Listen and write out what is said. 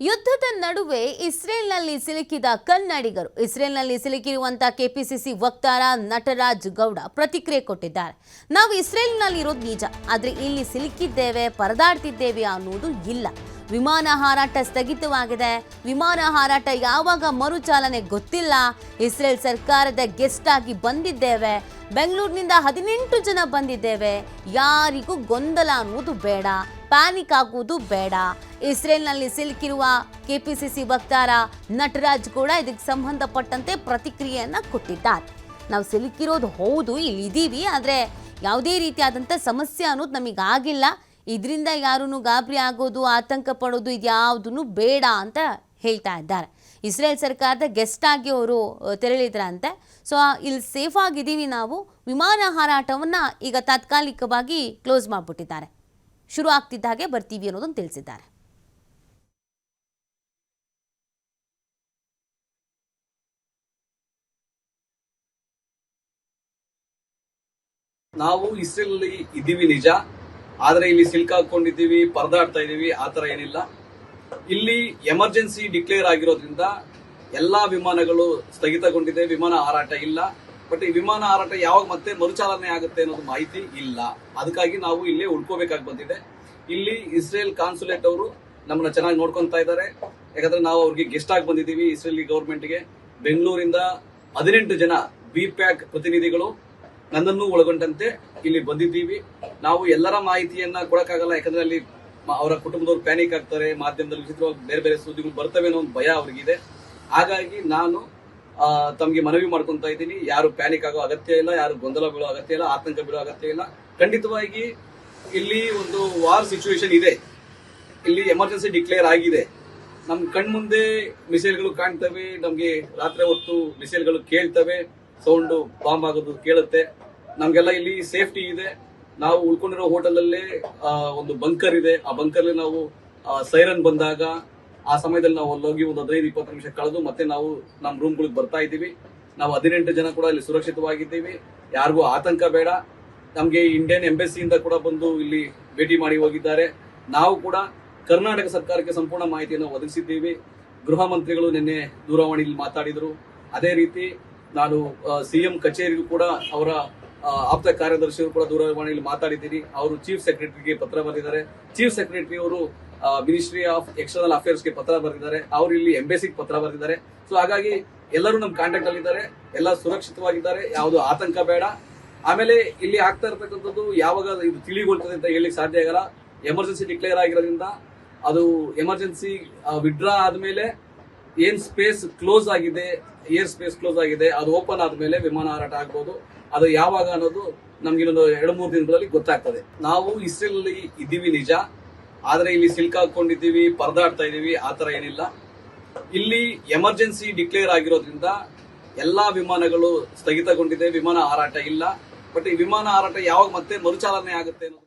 ಯುದ್ಧದ ನಡುವೆ ಇಸ್ರೇಲ್ನಲ್ಲಿ ಸಿಲುಕಿದ ಕನ್ನಡಿಗರು. ಇಸ್ರೇಲ್ನಲ್ಲಿ ಸಿಲುಕಿರುವಂತಹ ಕೆಪಿಸಿಸಿ ವಕ್ತಾರ ನಟರಾಜ್ ಗೌಡ ಪ್ರತಿಕ್ರಿಯೆ ಕೊಟ್ಟಿದ್ದಾರೆ. ನಾವು ಇಸ್ರೇಲ್ನಲ್ಲಿ ಇರೋದು ನಿಜ. ಆದ್ರೆ ಇಲ್ಲಿ ಸಿಲುಕಿದ್ದೇವೆ, ಪರದಾಡ್ತಿದ್ದೇವೆ ಅನ್ನೋದು ಇಲ್ಲ. ವಿಮಾನ ಹಾರಾಟ ಸ್ಥಗಿತವಾಗಿದೆ. ವಿಮಾನ ಹಾರಾಟ ಯಾವಾಗ ಮರುಚಾಲನೆ ಗೊತ್ತಿಲ್ಲ. ಇಸ್ರೇಲ್ ಸರ್ಕಾರದ ಗೆಸ್ಟ್ ಆಗಿ ಬಂದಿದ್ದೇವೆ. ಬೆಂಗಳೂರಿನಿಂದ ಹದಿನೆಂಟು ಜನ ಬಂದಿದ್ದೇವೆ. ಯಾರಿಗೂ ಗೊಂದಲ ಅನ್ನೋದು ಬೇಡ. ಪ್ಯಾನಿಕ್ ಆಗುವುದು ಬೇಡ. ಇಸ್ರೇಲ್ನಲ್ಲಿ ಸಿಲುಕಿರುವ ಕೆಪಿಸಿಸಿ ವಕ್ತಾರ ನಟರಾಜ್ ಕೂಡ ಇದಕ್ಕೆ ಸಂಬಂಧಪಟ್ಟಂತೆ ಪ್ರತಿಕ್ರಿಯೆಯನ್ನು ಕೊಟ್ಟಿದ್ದಾರೆ. ನಾವು ಸಿಲುಕಿರೋದು ಹೌದು, ಇಲ್ಲಿ ಇದ್ದೀವಿ ಆದರೆ ಯಾವುದೇ ರೀತಿಯಾದಂಥ ಸಮಸ್ಯೆ ಅನ್ನೋದು ನಮಗಾಗಿಲ್ಲ ಇದರಿಂದ ಯಾರೂ ಗಾಬರಿ ಆಗೋದು, ಆತಂಕ ಪಡೋದು ಇದ್ಯಾವುದೂ ಬೇಡ ಅಂತ ಹೇಳ್ತಾ ಇದ್ದಾರೆ. ಇಸ್ರೇಲ್ ಸರ್ಕಾರದ ಗೆಸ್ಟ್ ಆಗಿ ಅವರು ತೆರಳಿದ್ರಂತೆ. ಸೊ, ಇಲ್ಲಿ ಸೇಫ್ ಆಗಿದ್ದೀವಿ ನಾವು. ವಿಮಾನ ಹಾರಾಟವನ್ನು ಈಗ ತಾತ್ಕಾಲಿಕವಾಗಿ ಕ್ಲೋಸ್ ಮಾಡಿಬಿಟ್ಟಿದ್ದಾರೆ. ಶುರು ಆಗ್ತಿದ್ದ ಹಾಗೆ ಬರ್ತೀವಿ ಅನ್ನೋದನ್ನು ತಿಳಿಸಿದ್ದಾರೆ. ನಾವು ಇಸ್ರೇಲ್ ಇದ್ದೀವಿ ನಿಜ. ಆದ್ರೆ ಇಲ್ಲಿ ಸಿಲ್ಕಾಕೊಂಡಿದ್ದೀವಿ ಪರದಾಡ್ತಾ ಇದೀವಿ ಆತರ ಏನಿಲ್ಲ. ಇಲ್ಲಿ ಎಮರ್ಜೆನ್ಸಿ ಡಿಕ್ಲೇರ್ ಆಗಿರೋದ್ರಿಂದ ಎಲ್ಲಾ ವಿಮಾನಗಳು ಸ್ಥಗಿತಗೊಂಡಿದೆ, ವಿಮಾನ ಹಾರಾಟ ಇಲ್ಲ. ಬಟ್ ಈ ವಿಮಾನ ಹಾರಾಟ ಯಾವಾಗ ಮತ್ತೆ ಮರುಚಾಲನೆ ಆಗುತ್ತೆ ಅನ್ನೋದು ಮಾಹಿತಿ ಇಲ್ಲ. ಅದಕ್ಕಾಗಿ ನಾವು ಇಲ್ಲೇ ಉಳ್ಕೋಬೇಕಾಗಿ ಬಂದಿದೆ. ಇಲ್ಲಿ ಇಸ್ರೇಲ್ ಕಾನ್ಸುಲೇಟ್ ಅವರು ನಮ್ಮನ್ನ ಚೆನ್ನಾಗಿ ನೋಡ್ಕೊಂತಾ ಇದ್ದಾರೆ. ಯಾಕಂದ್ರೆ ನಾವು ಅವ್ರಿಗೆ ಗೆಸ್ಟ್ ಆಗಿ ಬಂದಿದ್ದೀವಿ ಇಸ್ರೇಲಿ ಗೌರ್ಮೆಂಟ್ಗೆ. ಬೆಂಗಳೂರಿಂದ ಹದಿನೆಂಟು ಜನ ಬಿ ಪ್ಯಾಕ್ ಪ್ರತಿನಿಧಿಗಳು ನನ್ನನ್ನು ಒಳಗೊಂಡಂತೆ ಇಲ್ಲಿ ಬಂದಿದ್ದೀವಿ. ನಾವು ಎಲ್ಲರ ಮಾಹಿತಿಯನ್ನ ಕೊಡಕ್ಕಾಗಲ್ಲ, ಯಾಕಂದ್ರೆ ಅಲ್ಲಿ ಅವರ ಕುಟುಂಬದವ್ರು ಪ್ಯಾನಿಕ್ ಆಗ್ತಾರೆ, ಮಾಧ್ಯಮದಲ್ಲಿ ವಿಚಿತ್ರವಾಗಿ ಬೇರೆ ಬೇರೆ ಸುದ್ದಿಗಳು ಬರ್ತವೆ ಅನ್ನೋ ಒಂದು ಭಯ ಅವ್ರಿಗಿದೆ. ಹಾಗಾಗಿ ನಾನು ತಮ್ಗೆ ಮನವಿ ಮಾಡ್ಕೊಂತ ಇದ್ದೀನಿ. ಯಾರು ಪ್ಯಾನಿಕ್ ಆಗೋ ಅಗತ್ಯ ಇಲ್ಲ ಯಾರು ಗೊಂದಲ ಬೀಳೋ ಅಗತ್ಯ ಇಲ್ಲ ಆತಂಕ ಬೀಳೋ ಅಗತ್ಯ ಇಲ್ಲ. ಖಂಡಿತವಾಗಿ ಇಲ್ಲಿ ಒಂದು ವಾರ್ ಸಿಚುವೇಶನ್ ಇದೆ. ಇಲ್ಲಿ ಎಮರ್ಜೆನ್ಸಿ ಡಿಕ್ಲೇರ್ ಆಗಿದೆ. ನಮ್ ಕಣ್ಮುಂದೆ ಮಿಸೈಲ್ಗಳು ಕಾಣ್ತವೆ. ನಮ್ಗೆ ರಾತ್ರಿ ಹೊತ್ತು ಮಿಸೈಲ್ಗಳು ಕೇಳ್ತವೆ. ಸೌಂಡ್ ಬಾಂಬ್ ಆಗೋದು ಕೇಳುತ್ತೆ. ನಮಗೆಲ್ಲ ಇಲ್ಲಿ ಸೇಫ್ಟಿ ಇದೆ. ನಾವು ಉಳ್ಕೊಂಡಿರೋ ಹೋಟೆಲ್ ಅಲ್ಲೇ ಆ, ಒಂದು ಬಂಕರ್ ಇದೆ. ಆ ಬಂಕರ್ ನಾವು ಸೈರನ್ ಬಂದಾಗ ಆ ಸಮಯದಲ್ಲಿ ನಾವು ಅಲ್ಲೋಗಿ ಒಂದು ಹದಿನೈದು, ಇಪ್ಪತ್ತು ನಿಮಿಷ ಕಳೆದು ಮತ್ತೆ ನಾವು ನಮ್ಮ ರೂಮ್ಗಳಿಗೆ ಬರ್ತಾ ಇದ್ದೀವಿ. ನಾವು ಹದಿನೆಂಟು ಜನ ಕೂಡ ಇಲ್ಲಿ ಸುರಕ್ಷಿತವಾಗಿದ್ದೀವಿ. ಯಾರಿಗೂ ಆತಂಕ ಬೇಡ. ನಮಗೆ ಇಂಡಿಯನ್ ಎಂಬೆಸಿಯಿಂದ ಕೂಡ ಬಂದು ಇಲ್ಲಿ ಭೇಟಿ ಮಾಡಿ ಹೋಗಿದ್ದಾರೆ. ನಾವು ಕೂಡ ಕರ್ನಾಟಕ ಸರ್ಕಾರಕ್ಕೆ ಸಂಪೂರ್ಣ ಮಾಹಿತಿಯನ್ನು ಒದಗಿಸಿದ್ದೀವಿ. ಗೃಹ ಮಂತ್ರಿಗಳು ನಿನ್ನೆ ದೂರವಾಣಿಯಲ್ಲಿ ಮಾತಾಡಿದರು. ಅದೇ ರೀತಿ ನಾನು ಸಿ ಎಂ ಕಚೇರಿಗೂ ಕೂಡ ಅವರ ಆಪ್ತ ಕಾರ್ಯದರ್ಶಿಯವರು ಕೂಡ ದೂರವಾಣಿಯಲ್ಲಿ ಮಾತಾಡಿದ್ದೀನಿ. ಅವರು ಚೀಫ್ ಸೆಕ್ರೆಟರಿಗೆ ಪತ್ರ ಬರೆದಿದ್ದಾರೆ. ಚೀಫ್ ಸೆಕ್ರೆಟರಿ ಅವರು ಮಿನಿಸ್ಟ್ರಿ ಆಫ್ ಎಕ್ಸ್ಟರ್ನಲ್ ಅಫೇರ್ಸ್ಗೆ ಪತ್ರ ಬರೆದಿದ್ದಾರೆ. ಅವರು ಇಲ್ಲಿ ಎಂಬೆಸಿಗೆ ಪತ್ರ ಬರೆದಿದ್ದಾರೆ. ಸೊ ಹಾಗಾಗಿ ಎಲ್ಲರೂ ನಮ್ಮ ಕಾಂಟ್ಯಾಕ್ಟ್ ಅಲ್ಲಿ ಇದ್ದಾರೆ. ಎಲ್ಲ ಸುರಕ್ಷಿತವಾಗಿದ್ದಾರೆ. ಯಾವುದು ಆತಂಕ ಬೇಡ. ಆಮೇಲೆ ಇಲ್ಲಿ ಆಗ್ತಾ ಇರತಕ್ಕಂಥದ್ದು ಯಾವಾಗ ಇದು ತಿಳಿಗೊಳ್ತದೆ ಅಂತ ಹೇಳಿಕ್ ಸಾಧ್ಯ ಆಗಲ್ಲ. ಎಮರ್ಜೆನ್ಸಿ ಡಿಕ್ಲೇರ್ ಆಗಿರೋದ್ರಿಂದ ಅದು ಎಮರ್ಜೆನ್ಸಿ ವಿಡ್ರಾ ಆದ್ಮೇಲೆ ಏನ್ ಸ್ಪೇಸ್ ಕ್ಲೋಸ್ ಆಗಿದೆ ಏರ್ ಸ್ಪೇಸ್ ಕ್ಲೋಸ್ ಆಗಿದೆ, ಅದು ಓಪನ್ ಆದ್ಮೇಲೆ ವಿಮಾನ ಹಾರಾಟ ಆಗ್ಬೋದು. ಅದು ಯಾವಾಗ ಅನ್ನೋದು ನಮ್ಗೆ ಇನ್ನೊಂದು ಎರಡು ಮೂರು ದಿನಗಳಲ್ಲಿ ಗೊತ್ತಾಗ್ತದೆ. ನಾವು ಇಸ್ರೇಲ್ ಇದ್ದೀವಿ ನಿಜ. ಆದ್ರೆ ಇಲ್ಲಿ ಸಿಲ್ಕಾಕೊಂಡಿದ್ದೀವಿ ಪರದಾಡ್ತಾ ಇದೀವಿ ಥರ ಏನಿಲ್ಲ. ಇಲ್ಲಿ ಎಮರ್ಜೆನ್ಸಿ ಡಿಕ್ಲೇರ್ ಆಗಿರೋದ್ರಿಂದ ಎಲ್ಲಾ ವಿಮಾನಗಳು ಸ್ಥಗಿತಗೊಂಡಿದೆ, ವಿಮಾನ ಹಾರಾಟ ಇಲ್ಲ. ಬಟ್ ಈ ವಿಮಾನ ಹಾರಾಟ ಯಾವಾಗ ಮತ್ತೆ ಮರುಚಾಲನೆ ಆಗುತ್ತೆ ಅನ್ನೋದು